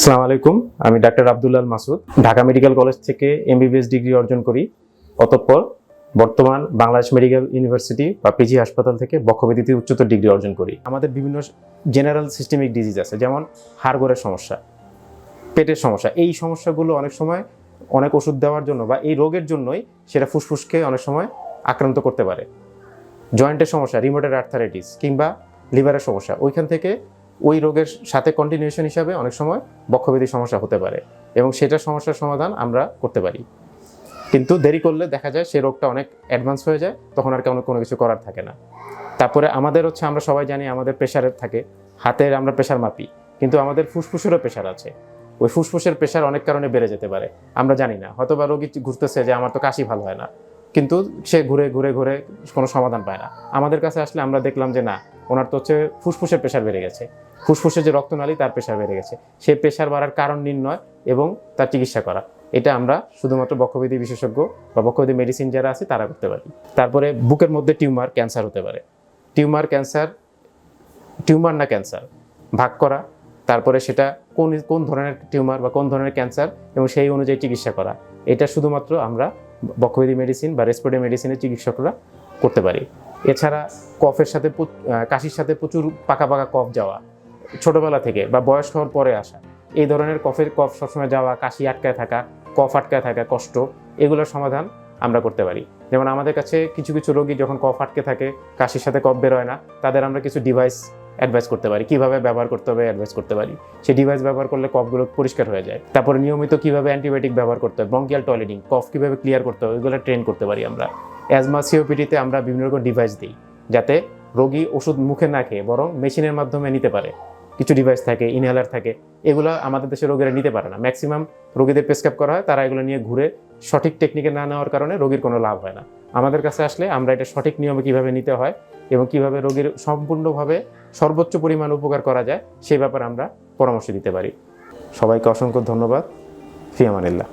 আসসালামু আলাইকুম। আমি doctor Abdullah Masud. Dhaka medical college থেকে এমবিবিএস ডিগ্রি অর্জন করি। অতঃপর বর্তমান বাংলাদেশ মেডিকেল ইউনিভার্সিটি বা পিজি হাসপাতাল থেকে বক্ষব্যাধিতে উচ্চতর ডিগ্রি অর্জন করি। আমাদের বিভিন্ন জেনারেল সিস্টেমিক ডিজিজ আছে, যেমন হাড়গোড়ের সমস্যা, পেটের সমস্যা। এই সমস্যাগুলো অনেক সময় অনেক ওষুধ দেওয়ার জন্য বা এই রোগের জন্যই সেটা ফুসফুসকে অনেক সময় আক্রান্ত করতে পারে। জয়েন্টের সমস্যা রিমোটের আর্থারাইটিস কিংবা লিভারের সমস্যা। ওইখান থেকে ওই রোগের সাথে কন্টিনিউশন হিসাবে অনেক সময় বক্ষব্যাধি সমস্যা হতে পারে এবং সেটা সমস্যার সমাধান আমরা করতে পারি। কিন্তু দেরি করলে দেখা যায় সেই রোগটা অনেক অ্যাডভান্স হয়ে যায়, তখন আর কোনো কোনো কিছু করার থাকে না। তারপরে আমাদের হচ্ছে, আমরা সবাই জানি আমাদের প্রেশারের থাকে, হাতের আমরা প্রেশার মাপি, কিন্তু আমাদের ফুসফুসেরও প্রেশার আছে। ওই ফুসফুসের প্রেশার অনেক কারণে বেড়ে যেতে পারে, আমরা জানি না। হয়তো বা রোগী ঘুরতেছে যে, আমার তো কাশি ভালো হয় না। কিন্তু সে ঘুরে ঘুরে ঘুরে কোনো সমাধান পায় না। আমাদের কাছে আসলে আমরা দেখলাম যে, না ওনার তো হচ্ছে ফুসফুসের প্রেশার বেড়ে গেছে। ফুসফুসের যে রক্তনালী, তার প্রেশার বেড়ে গেছে। সেই প্রেশার বাড়ার কারণ নির্ণয় এবং তার চিকিৎসা করা। এটা আমরা শুধুমাত্র বক্ষবিধি বিশেষজ্ঞ বা বক্ষবিধি মেডিসিন যারা আছে, তারা করতে পারি। তারপরে বুকের মধ্যে টিউমার, ক্যান্সার হতে পারে। টিউমার, ক্যান্সার, টিউমার না ক্যান্সার, ভাগ করা। তারপরে সেটা কোন কোন ধরনের টিউমার বা কোন ধরনের ক্যান্সার এবং সেই অনুযায়ী চিকিৎসা করা। এটা শুধুমাত্র আমরা বক্ষবিধি মেডিসিন বা রেসপিরেটরি মেডিসিনের চিকিৎসকরা করতে পারি। এছাড়া কফের সাথে কাশির সাথে প্রচুর পাকা পাকা কফ যাওয়া, ছোটবেলা থেকে বা বয়স হওয়ার পরে আসা, এই ধরনের কফের কফ সবসময় যাওয়া, কাশি আটকায় থাকা, কফ আটকায় থাকা কষ্ট, এগুলোর সমাধান আমরা করতে পারি। যেমন আমাদের কাছে কিছু কিছু রোগী যখন কফ আটকে থাকে, কাশির সাথে কফ বেরোয় না, তাদের আমরা কিছু ডিভাইস অ্যাডভাইস করতে পারি। কীভাবে ব্যবহার করতে হবে অ্যাডভাইস করতে পারি। সেই ডিভাইস ব্যবহার করলে কফগুলো পরিষ্কার হয়ে যায়। তারপরে নিয়মিত কীভাবে অ্যান্টিবায়োটিক ব্যবহার করতে হবে ব্রঙ্কিয়াল টয়লেটিং কফ কীভাবে ক্লিয়ার করতে হবে এগুলো ট্রেন করতে পারি আমরা। অ্যাজমা, সিওপিডিতে আমরা বিভিন্ন রকম ডিভাইস দিই, যাতে রোগী ওষুধ মুখে না খেয়ে বরং মেশিনের মাধ্যমে নিতে পারে। কিছু ডিভাইস থাকে ইনহেলার থাকে, এগুলো আমাদের দেশে রোগীরা নিতে পারে না। ম্যাক্সিমাম রোগীদের প্রেসক্রাইব করা হয়, তারা এগুলো নিয়ে ঘুরে সঠিক টেকনিকে না নেওয়ার কারণে রোগীর কোনো লাভ হয় না। আমাদের কাছে আসলে আমরা এটা সঠিক নিয়মে কীভাবে নিতে হয় এবং কীভাবে রোগীর সম্পূর্ণভাবে সর্বোচ্চ পরিমাণ উপকার করা যায় সেই ব্যাপারে আমরা পরামর্শ দিতে পারি। সবাইকে অসংখ্য ধন্যবাদ। ফিয়ামানিল্লাহ